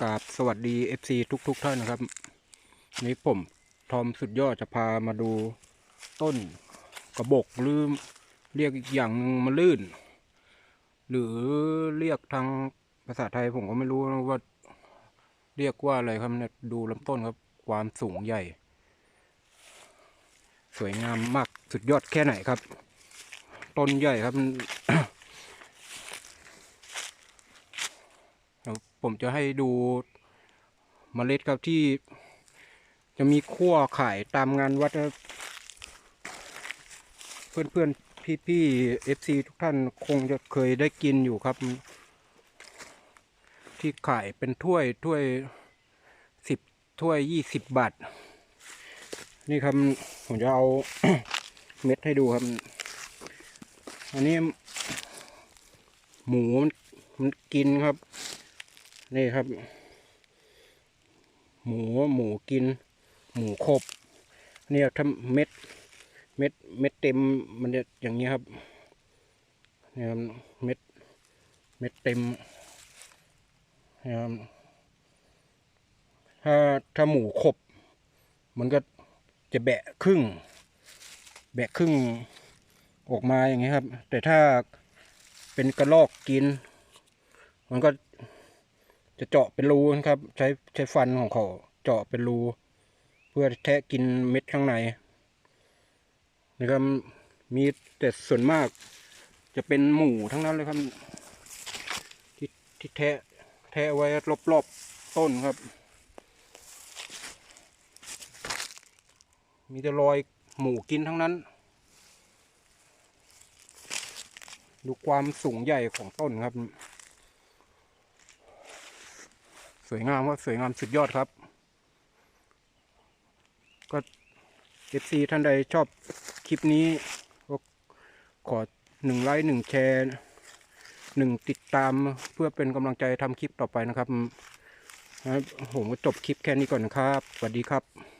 กราบสวัสดี FC ทุกทุกๆท่านนะครับนนี้ผมทอมสุดยอดจะพามาดูต้นกระบอกหรือเรียกอีกอย่างหนึ่งมะลื่น หรือเรียกทางภาษาไทยผมก็ไม่รู้นะว่าเรียกว่าอะไรครับเนี่ยดูลำต้นครับความสูงใหญ่ สวยงามมากสุดยอดแค่ไหนครับ ต้นใหญ่ครับ เดี๋ยว ผมจะให้ดูเมล็ดครับที่จะมีขั้วขายตามงานวัดเพื่อนเพื่อนพี่พี่เอฟซีทุกท่านคงจะเคยได้กินอยู่ครับ ที่ขายเป็นถ้วยถ้วยสิบถ้วยยี่สิบบาท นี่ครับผมจะเอาเม็ดให้ดูครับ อันนี้หมูมันกินครับ นี่ครับ หมูหมูกิน หมูครบเนี่ยถ้าเม็ด เม็ดเม็ดเต็มมันจะอย่างนี้ครับเนี่ยครับเม็ดเม็ดเต็มเนี่ยครับถ้าถ้าหมูครบมันก็จะแบะครึ่ง แบะครึ่งออกมาอย่างนี้ครับ แต่ถ้าเป็นกระลอกกิน มันก็ จะเจาะเป็นรูนะครับ ใช้ใช้ฟันของเขาเจาะเป็นรู เพื่อแทะกินเม็ดข้างในนะครับมีแต่ส่วนมาก จะเป็นหมูทั้งนั้นเลยครับ ที่ที่แทะแทะไว้รอบๆต้นครับ มีแต่รอยหมูกินทั้งนั้น ดูความสูงใหญ่ของต้นครับ สวยงามว่าสวยงามสุดยอดครับ ก็เอฟซีท่านใดชอบคลิปนี้ก็ขอหนึ่งไลค์หนึ่งแชร์หนึ่งติดตามเพื่อเป็นกำลังใจทำคลิปต่อไปนะครับนะครับผมก็จบคลิปแค่นี้ก่อนนะครับ สวัสดีครับ